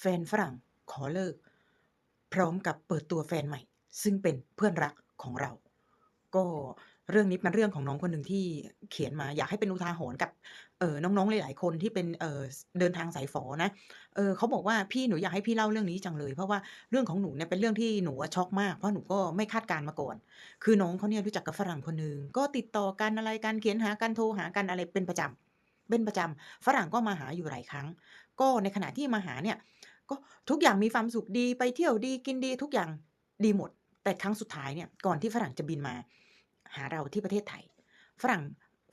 แฟนฝรั่งขอเลิก พร้อมกับเปิดตัวแฟนใหม่ ซึ่งเป็นเพื่อนรักของเรา ก็เรื่องนี้เป็นเรื่องของน้องคนหนึ่งที่เขียนมาอยากให้เป็นอุทาหรณ์กับเออน้องๆหลายๆคนที่เป็นเออเดินทางสายฝอนะเออเขาบอกว่า"พี่หนูอยากให้พี่เล่าเรื่องนี้จังเลย เพราะว่าเรื่องของหนูเนี่ยเป็นเรื่องที่หนูช็อกมากเพราะหนูก็ไม่คาดการมาก่อน"คือน้องเขาเนี่ยรู้จักกับฝรั่งคนหนึ่งก็ติดต่อกันอะไรกันเขียนหากันโทรหากันอะไรเป็นประจำเป็นประจำฝรั่งก็มาหาอยู่หลายครั้ง ก็ในขณะที่มาหาเนี่ย ก็ทุกอย่างมีความสุขดีไปเที่ยวดีกินดีทุกอย่างดีหมด แต่ครั้งสุดท้ายเนี่ยก่อนที่ฝรั่งจะบินมา หาเราที่ประเทศไทย ฝรั่ง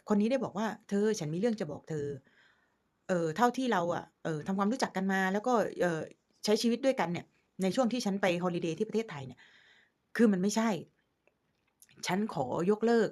คนนี้ได้บอกว่า"เธอฉันมีเรื่องจะบอกเธอ เออเท่าที่เราอะเอ่อทำความรู้จักกันมา แล้วก็เออใช้ชีวิตด้วยกันเนี่ย ในช่วงที่ฉันไปฮอลิเดย์ที่ประเทศไทยเนี่ย คือมันไม่ใช่ ฉันขอยกเลิก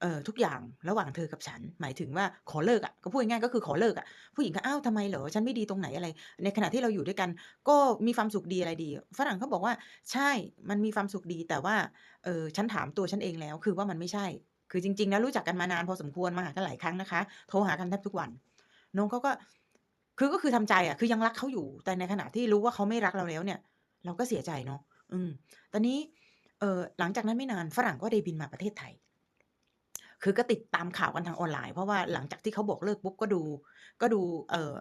เอ่อทุกอย่างระหว่างเธอกับฉัน"หมายถึงว่าขอเลิกอะก็พูดง่ายก็คือขอเลิกอะผู้หญิงก็"อ้าวทำไมเหรอ?ฉันไม่ดีตรงไหนอะไร?ในขณะที่เราอยู่ด้วยกัน ก็มีความสุขดีอะไรดี"ฝรั่งเขาบอกว่า"ใช่มันมีความสุขดีแต่ว่าเออฉันถามตัวฉันเองแล้ว คือว่ามันไม่ใช่ คือจริงๆแล้วรู้จักกันมานานพอสมควรมาหากันหลายครั้งนะคะ โทรหากันแทบทุกวัน"น้องเขาก็คือก็คือทำใจอะคือยังรักเขาอยู่ แต่ในขณะที่รู้ว่าเขาไม่รักเราแล้วเนี่ย เราก็เสียใจเนาะอืมตอนนี้เอ่อหลังจากนั้นไม่นานฝรั่งก็ได้บินมาประเทศไทย คือก็ติดตามข่าวกันทางออนไลน์ เพราะว่าหลังจากที่เขาบอกเลิกปุ๊บก็ดู ก็ดู เอ่อ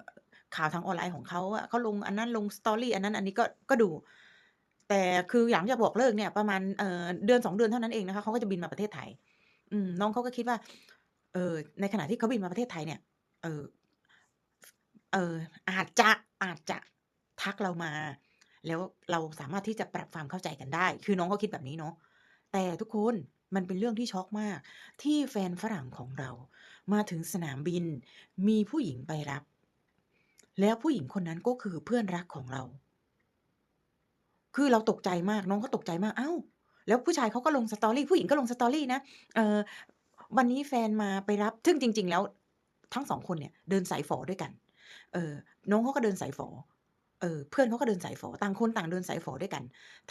ข่าวทางออนไลน์ของเขาอะเขาลงอันนั้นลง Story อันนั้นอันนี้ก็ ก็ดู แต่คือหลังจากบอกเลิกเนี่ย ประมาณ เอ่อ เดือน2เดือนเท่านั้นเองนะคะเขาก็จะบินมาประเทศไทย อืม น้องเขาก็คิดว่า เออ ในขณะที่เขาบินมาประเทศไทยเนี่ย เออ เออ อาจจะ อาจจะทักเรามา แล้วเราสามารถที่จะปรับความเข้าใจกันได้ คือน้องเขาคิดแบบนี้เนาะ แต่ทุกคน มันเป็นเรื่องที่ช็อกมาก ที่แฟนฝรั่งของเรา มาถึงสนามบิน มีผู้หญิงไปรับ แล้วผู้หญิงคนนั้นก็คือเพื่อนรักของเรา คือเราตกใจมากน้องก็ตกใจมากเอ้า แล้วผู้ชายเขาก็ลง Story ผู้หญิงก็ลง Story นะเออวันนี้แฟนมาไปรับ ซึ่งจริง ๆ แล้ว ทั้ง2คนเนี่ย เดินสายฝอด้วยกัน เออ น้องเขาก็เดินสายฝอเออเพื่อนเขาก็เดินสายฝอต่างคนต่างเดินสายฝอด้วยกัน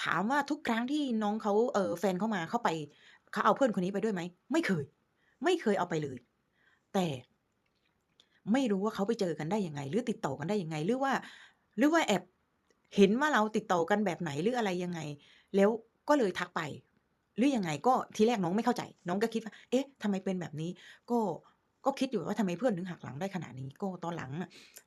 ถามว่าทุกครั้งที่น้องเขาเออแฟนเขามาเขาไป เขาเอาเพื่อนคนนี้ไปด้วยไหม?ไม่เคย ไม่เคยเอาไปเลย แต่ไม่รู้ว่าเขาไปเจอกันได้ยังไง หรือติดต่อกันได้ยังไง หรือว่า หรือว่าแอบเห็นว่าเราติดต่อกันแบบไหนหรืออะไรยังไง แล้วก็เลยทักไป หรือยังไงก็ทีแรกน้องไม่เข้าใจ น้องก็คิดว่า"เอ๊ะทำไมเป็นแบบนี้?"ก็ก็คิดอยู่ว่าทำไมเพื่อนถึงหักหลังได้ขนาดนี้ ก็ตอนหลัง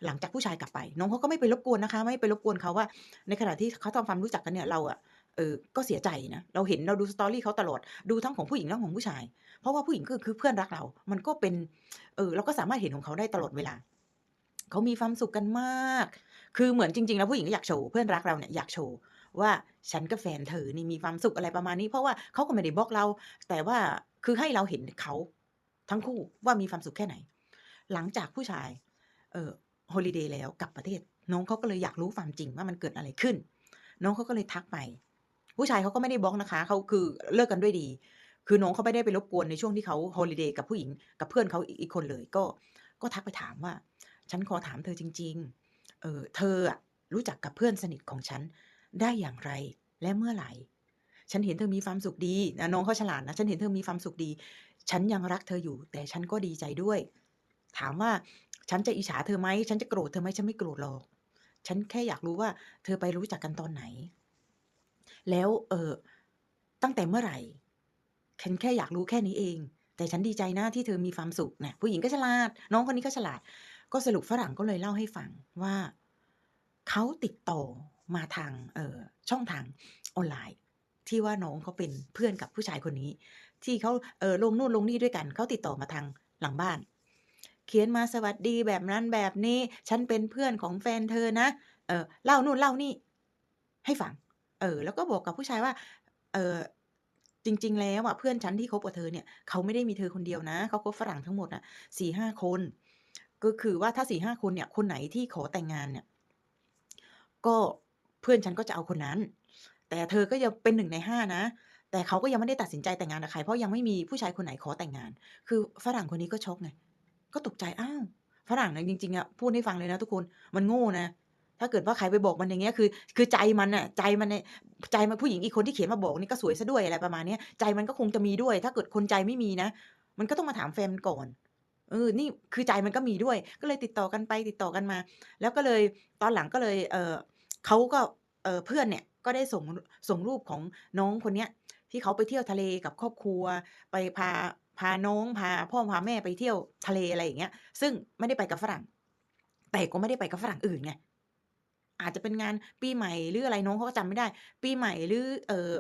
หลังจากผู้ชายกลับไป น้องเขาก็ไม่ไปรบกวนนะคะ ไม่ไปรบกวนเขาว่า ในขณะที่เขาทำความรู้จักกันเนี่ยเราอะ เออก็เสียใจนะ เราเห็นเราดู Story เขาตลอด ดูทั้งของผู้หญิงและของผู้ชาย เพราะว่าผู้หญิงก็คือเพื่อนรักเรา มันก็เป็น เออเราก็สามารถเห็นของเขาได้ตลอดเวลา เขามีความสุขกันมาก คือเหมือนจริงๆแล้วผู้หญิงก็อยากโชว์ เพื่อนรักเราเนี่ยอยากโชว์ว่า"ฉันกับแฟนเธอนี่มีความสุข"อะไรประมาณนี้ เพราะว่าเขาก็ไม่ได้บอกเรา แต่ว่าคือให้เราเห็นเขาทั้งคู่ว่ามีความสุขแค่ไหน หลังจากผู้ชาย เออฮอลิเดย์แล้วกลับประเทศ น้องเขาก็เลยอยากรู้ความจริงว่ามันเกิดอะไรขึ้น น้องเขาก็เลยทักไป ผู้ชายเขาก็ไม่ได้บล็อกนะคะเขาคือเลิกกันด้วยดี คือน้องเขาไม่ได้ไปรบกวนในช่วงที่เขาฮอลิเดย์กับผู้หญิงกับเพื่อนเขาอีกคนเลย ก็ก็ทักไปถามว่า"ฉันขอถามเธอจริง ๆ เออเธออะรู้จักกับเพื่อนสนิทของฉันได้อย่างไรและเมื่อไหร่?ฉันเห็นเธอมีความสุขดี"นะน้องเขาฉลาดนะ"ฉันเห็นเธอมีความสุขดี ฉันยังรักเธออยู่ แต่ฉันก็ดีใจด้วย ถามว่าฉันจะอิจฉาเธอไหม?ฉันจะโกรธเธอไหม?ฉันไม่โกรธหรอก ฉันแค่อยากรู้ว่าเธอไปรู้จักกันตอนไหน? แล้วเออตั้งแต่เมื่อไหร่?ฉันแค่อยากรู้แค่นี้เอง แต่ฉันดีใจนะที่เธอมีความสุข"น่ะผู้หญิงก็ฉลาด น้องคนนี้ก็ฉลาด ก็สรุปฝรั่งก็เลยเล่าให้ฟังว่าเขาติดต่อมาทางเออช่องทางออนไลน์ ที่ว่าน้องเขาเป็นเพื่อนกับผู้ชายคนนี้ ที่เขาเออลงนู่นลงนี่ด้วยกันเขาติดต่อมาทางหลังบ้าน เขียนมาสวัสดีแบบนั้นแบบนี้"ฉันเป็นเพื่อนของแฟนเธอนะ"เออเล่านู่นเล่านี่ ให้ฟัง ออ แล้วก็บอกกับผู้ชายว่า เออ"จริง ๆ แล้วอะเพื่อนฉันที่คบกับเธอเนี่ยเขาไม่ได้มีเธอคนเดียวนะเขาคบฝรั่งทั้งหมดอะ4-5คน ก็คือว่าถ้า4-5คนเนี่ยคนไหนที่ขอแต่งงานเนี่ย ก็เพื่อนฉันก็จะเอาคนนั้น แต่เธอก็ยังเป็น1ใน5นะแต่เขาก็ยังไม่ได้ตัดสินใจแต่งงานกับใครเพราะยังไม่มีผู้ชายคนไหนขอแต่งงาน"คือฝรั่งคนนี้ก็ช็อกไงก็ตกใจอ้าวฝรั่งเนี่ยจริงๆอะพูดให้ฟังเลยนะทุกคนมันโง่นะ ถ้าเกิดว่าใครไปบอกมันอย่างเงี้ยคือ คือใจมันน่ะใจมันเนี่ยใจมันผู้หญิงอีกคนที่เขียนมาบอกนี่ก็สวยเสียด้วยอะไรประมาณเนี้ยใจมันก็คงจะมีด้วย ถ้าเกิดคนใจไม่มีนะ มันก็ต้องมาถามแฟนก่อนเออนี่คือใจมันก็มีด้วย ก็เลยติดต่อกันไปติดต่อกันมา แล้วก็เลยตอนหลังก็เลย เออเขาก็เออเพื่อนเนี่ยก็ได้ส่งส่งรูปของน้องคนเนี้ยที่เขาไปเที่ยวทะเลกับครอบครัว ไปพาพาน้องพาพ่อพาแม่ไปเที่ยวทะเลอะไรอย่างเงี้ย ซึ่งไม่ได้ไปกับฝรั่ง แต่ก็ไม่ได้ไปกับฝรั่งอื่นไง อาจจะเป็นงานปีใหม่หรืออะไรน้องเขาก็จำไม่ได้ ปีใหม่หรือเออ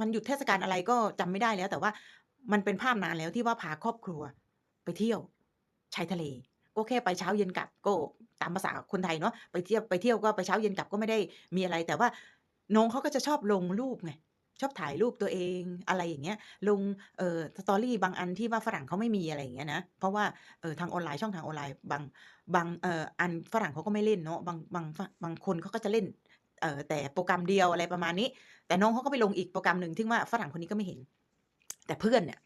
มันหยุดเทศกาลอะไรก็จำไม่ได้แล้ว แต่ว่ามันเป็นภาพนานแล้วที่ว่าพาครอบครัว ไปเที่ยวชายทะเล ก็แค่ไปเช้าเย็นกลับก็ตามภาษาคนไทยเนาะไปเที่ยวไปเที่ยวก็ไปเช้าเย็นกลับก็ไม่ได้มีอะไร แต่ว่าน้องเขาก็จะชอบลงรูปไง ชอบถ่ายรูปตัวเองอะไรอย่างเงี้ย ลง เอ่อ Story บางอันที่ว่าฝรั่งเขาไม่มีอะไรอย่างเงี้ยนะ เพราะว่า เอ่อ ทางออนไลน์ช่องทางออนไลน์บาง บาง เอ่อ อันฝรั่งเขาก็ไม่เล่นเนาะ บาง บาง บางคนเขาก็จะเล่น เอ่อ แต่โปรแกรมเดียวอะไรประมาณนี้ แต่น้องเขาก็ไปลงอีกโปรแกรมหนึ่งซึ่งว่าฝรั่งคนนี้ก็ไม่เห็น แต่เพื่อนเนี่ย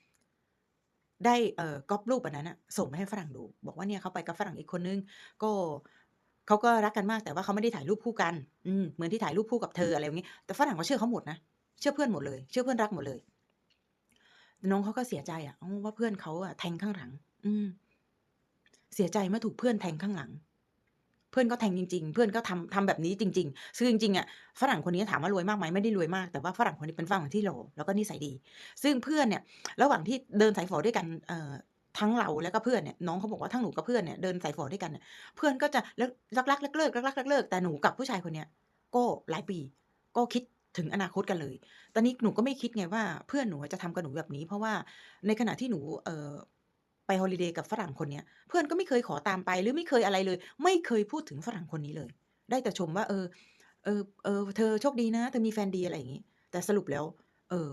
ได้ เอ่อ ก๊อบรูปอันนั้นน่ะส่งไปให้ฝรั่งดู บอกว่าเนี่ยเขาไปกับฝรั่งอีกคนนึง ก็เขาก็รักกันมากแต่ว่าเขาไม่ได้ถ่ายรูปคู่กัน อืม เหมือนที่ถ่ายรูปคู่กับเธออะไรอย่างงี้แต่ฝรั่งก็เชื่อเขาหมดนะ เชื่อเพื่อนหมดเลย เชื่อเพื่อนรักหมดเลย น้องเขาก็เสียใจอะว่าเพื่อนเขาอะแทงข้างหลัง อืม เสียใจเมื่อถูกเพื่อนแทงข้างหลัง เพื่อนก็แทงจริง ๆ เพื่อนก็ทำทำแบบนี้จริงๆซึ่งจริงๆอะฝรั่งคนนี้ถามว่ารวยมากไหมไม่ได้รวยมากแต่ว่าฝรั่งคนนี้เป็นฝรั่งที่หล่อแล้วก็นิสัยดี ซึ่งเพื่อนเนี่ย ระหว่างที่เดินสายฝอด้วยกันเอ่อทั้งเราแล้วก็เพื่อนเนี่ยน้องเขาบอกว่าทั้งหนูกับเพื่อนเนี่ยเดินสายฝอด้วยกันเนี่ยเพื่อนก็จะรรักๆเลิกๆรักเลิกแต่หนูกับผู้ชายคนเนี้ยก็หลายปี ก็คิด ถึงอนาคตกันเลย ตอนนี้หนูก็ไม่คิดไงว่าเพื่อนหนูจะทำกับหนูแบบนี้ เพราะว่าในขณะที่หนูเไปฮอลิเดย์กับฝรั่งคนเนี้ยเพื่อนก็ไม่เคยขอตามไปหรือไม่เคยอะไรเลย ไม่เคยพูดถึงฝรั่งคนนี้เลย ได้แต่ชมว่า เออ เออเออเธอโชคดีนะเธอมีแฟนดีอะไรอย่างงี้ แต่สรุปแล้ว เออ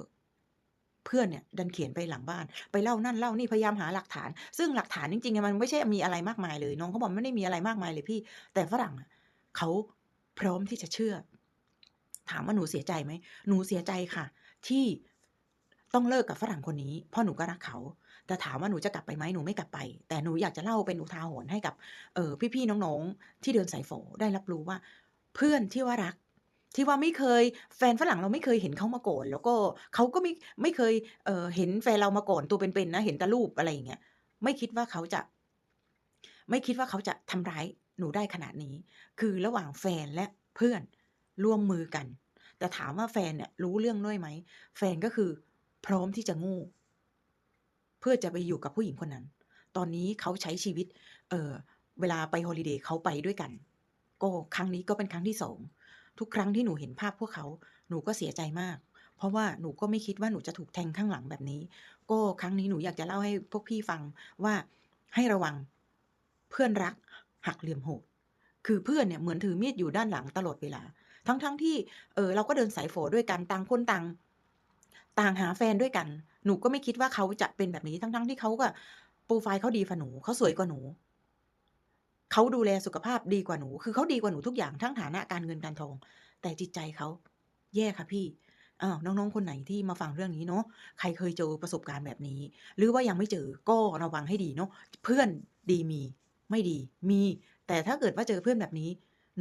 เพื่อนเนี่ย ดันเขียนไปหลังบ้าน ไปเล่านั่นเล่านี่พยายามหาหลักฐาน ซึ่งหลักฐานจริงๆอะมันไม่ใช่มีอะไรมากมายเลย น้องเขาบอกไม่ได้มีอะไรมากมายเลยพี่ แต่ฝรั่งเขาพร้อมที่จะเชื่อ ถามว่าหนูเสียใจไหม หนูเสียใจค่ะ ที่ต้องเลิกกับฝรั่งคนนี้ เพราะหนูก็รักเขา แต่ถามว่าหนูจะกลับไปไหมหนูไม่กลับไป แต่หนูอยากจะเล่าเป็นอุทาหรณ์ให้กับ เออพี่ๆน้องๆ ที่เดินสายฝอได้รับรู้ว่า เพื่อนที่ว่ารัก ที่ว่าไม่เคยแฟนฝรั่งเราไม่เคยเห็นเขามาก่อนแล้วก็เขาก็ไม่ไม่เคยเออเห็นแฟนเรามาก่อนตัวเป็นๆนะ เห็นแต่รูปอะไรอย่างเงี้ยไม่คิดว่าเขาจะ ไม่คิดว่าเขาจะทำร้ายหนูได้ขนาดนี้ คือระหว่างแฟนและเพื่อน ร่วมมือกัน แต่ถามว่าแฟนเนี่ยรู้เรื่องด้วยไหม แฟนก็คือพร้อมที่จะโง่เพื่อจะไปอยู่กับผู้หญิงคนนั้น ตอนนี้เขาใช้ชีวิต เออเวลาไปฮอลิเดย์เขาไปด้วยกัน ก็ครั้งนี้ก็เป็นครั้งที่2ทุกครั้งที่หนูเห็นภาพพวกเขา หนูก็เสียใจมาก เพราะว่าหนูก็ไม่คิดว่าหนูจะถูกแทงข้างหลังแบบนี้ ก็ครั้งนี้หนูอยากจะเล่าให้พวกพี่ฟังว่าให้ระวังเพื่อนรักหักเหลี่ยมโหด คือเพื่อนเนี่ยเหมือนถือมีดอยู่ด้านหลังตลอดเวลา ทั้งๆที่เออเราก็เดินสายฝอด้วยกันต่างคนต่าง ต่างหาแฟนด้วยกัน หนูก็ไม่คิดว่าเขาจะเป็นแบบนี้ทั้งๆที่เขาก็โพรไฟล์เขาดีกว่าหนูเขาสวยกว่าหนูเขาดูแลสุขภาพดีกว่าหนู คือเขาดีกว่าหนูทุกอย่างทั้งฐานะการเงินการทอง แต่จิตใจเขาแย่ค่ะพี่อ้าวน้องๆคนไหนที่มาฟังเรื่องนี้เนาะใครเคยเจอประสบการณ์แบบนี้ หรือว่ายังไม่เจอก็ระวังให้ดีเนาะเพื่อนดีมี ไม่ดีมี แต่ถ้าเกิดว่าเจอเพื่อนแบบนี้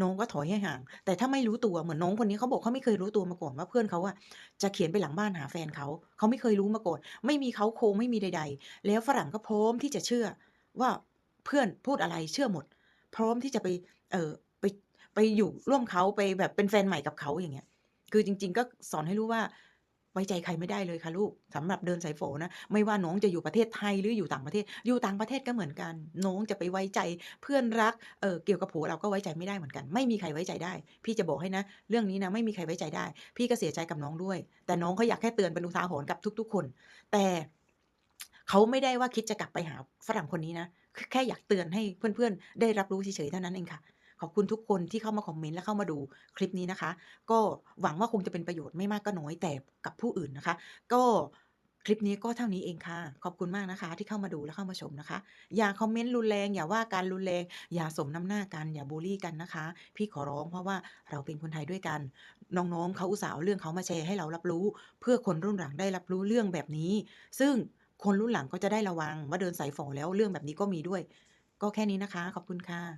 น้องก็ถอยให้ห่าง แต่ถ้าไม่รู้ตัวเหมือนน้องคนนี้เขาบอกเขาไม่เคยรู้ตัวมาก่อนว่าเพื่อนเขาอะจะเขียนไปหลังบ้านหาแฟนเขาเขาไม่เคยรู้มาก่อน ไม่มีเขาโครงไม่มีใด ๆ แล้วฝรั่งก็พร้อมที่จะเชื่อว่าเพื่อนพูดอะไรเชื่อหมด พร้อมที่จะไปเออไปไปอยู่ร่วมเขาไปแบบเป็นแฟนใหม่กับเขาอย่างเงี้ย คือจริง ๆ ก็สอนให้รู้ว่า ไว้ใจใครไม่ได้เลยค่ะลูกสำหรับเดินสายฝนะไม่ว่าน้องจะอยู่ประเทศไทยหรืออยู่ต่างประเทศ อยู่ต่างประเทศก็เหมือนกัน น้องจะไปไว้ใจเพื่อนรักเออเกี่ยวกับผัวเราก็ไว้ใจไม่ได้เหมือนกัน ไม่มีใครไว้ใจได้ พี่จะบอกให้นะ เรื่องนี้นะไม่มีใครไว้ใจได้ พี่ก็เสียใจกับน้องด้วย แต่น้องเขาอยากแค่เตือนเป็นอุทาหรณ์กับทุก ๆ คน แต่เขาไม่ได้ว่าคิดจะกลับไปหาฝรั่งคนนี้นะแค่อยากเตือนให้เพื่อนๆ ได้รับรู้เฉยๆเท่านั้นเองค่ะ ขอบคุณทุกคนที่เข้ามาคอมเมนต์และเข้ามาดูคลิปนี้นะคะ ก็หวังว่าคงจะเป็นประโยชน์ไม่มากก็น้อยแต่กับผู้อื่นนะคะ ก็คลิปนี้ก็เท่านี้เองค่ะ ขอบคุณมากนะคะ ที่เข้ามาดูและเข้ามาชมนะคะ อย่าคอมเมนต์รุนแรง อย่าว่ากันรุนแรง อย่าสมน้ำหน้ากัน อย่าบุลลี่กันนะคะ พี่ขอร้องเพราะว่าเราเป็นคนไทยด้วยกัน น้องๆเขาอุตส่าห์เอาเรื่องเขามาแชร์ให้เรารับรู้ เพื่อคนรุ่นหลังได้รับรู้เรื่องแบบนี้ ซึ่งคนรุ่นหลังก็จะได้ระวังว่าเดินสายฝอแล้วเรื่องแบบนี้ก็มีด้วย ก็แค่นี้นะคะ ขอบคุณค่ะ